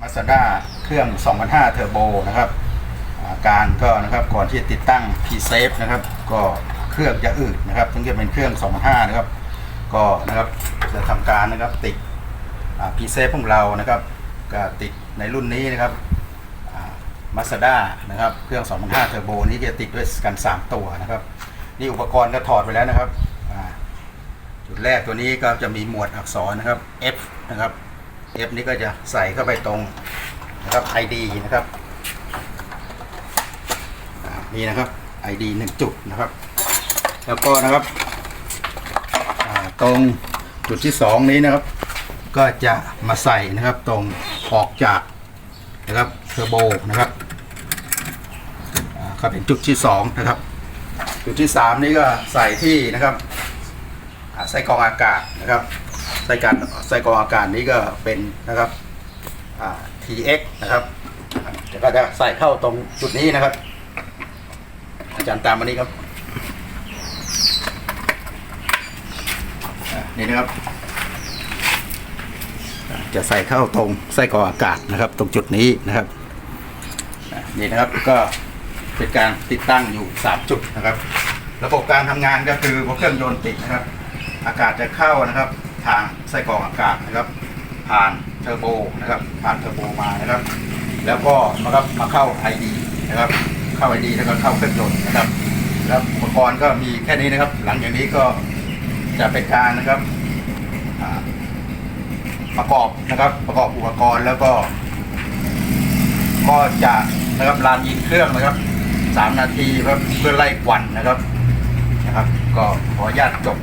มาสด้าเครื่อง2005เทอร์โบนะครับาการก็นะครับก่อนที่จะติดตั้ง P-Safe นะครับก็เครื่องจะอืดนะครับซึ่งจะเป็นเครื่อง2005นะครับ ก็นะครับจะทำการนะครับติดพีเซฟของเรานะครับก็ติดในรุ่นนี้นะครับมาสด้านะครับเครื่อง2005เทอร์โบนี้จะติดด้วยกัน 3 ตัวนะครับนี่อุปกรณ์ก็ถอดไปแล้วนะครับจุดแรกตัวนี้ก็จะมีหมวดอักษรนะครับ F นะครับ F นี้ก็จะใส่เข้าไปตรงนะครับ ID นะครับนี่นะครับ ID 1 จุดนะครับ แล้วก็นะครับตรงจุดที่ 2 นี้นะครับ ก็จะมาใส่นะครับตรงออกจากนะครับเทอร์โบนะครับก็เป็นจุดที่ 2 นะครับ จุดที่ 3 นี้ก็ใส่ที่นะครับอ่าไส้กรองอากาศนะครับ ไส้การไส้กรองอากาศนี้ก็เป็นนะครับ TX นะครับเดี๋ยวก็จะใส่เข้าตรงจุดนี้นะครับ อาจารย์ตามมานี้ครับนี่นะครับ จะใส่เข้าตรงไส้กรองอากาศนะครับ ตรงจุดนี้นะครับนี่นะครับก็เป็นการติดตั้งอยู่ 3 จุดนะครับ ระบบการทำงานก็คือพอเครื่องยนต์ติดนะครับ อากาศจะเข้านะครับ ทางไส้กรองอากาศนะครับ ผ่านเทอร์โบนะครับผ่านเทอร์โบมานะครับ แล้วก็นะครับมาเข้า ID นะครับ เข้า ID แล้วก็เข้าเครื่องยนต์นะครับ แล้วอุปกรณ์ก็มีแค่นี้นะครับ หลังจากนี้ก็จะเป็นการนะครับประกอบนะครับประกอบอุปกรณ์แล้วก็ ก็จะนะครับลานยิงเครื่องนะครับสามนาทีครับเพื่อไล่ควันนะครับนะครับ ก็ขออนุญาตจบ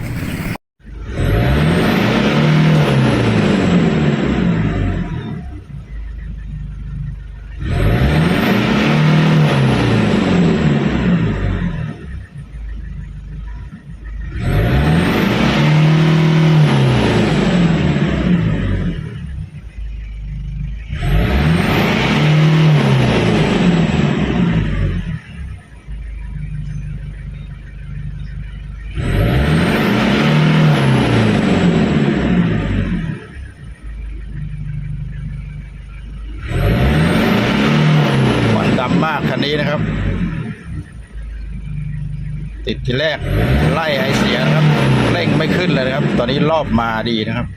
มากคันนี้นะครับ ติดทีแรกไล่ไอเสียนะครับ เร่งไม่ขึ้นเลยนะครับ ตอนนี้รอบมาดีนะครับ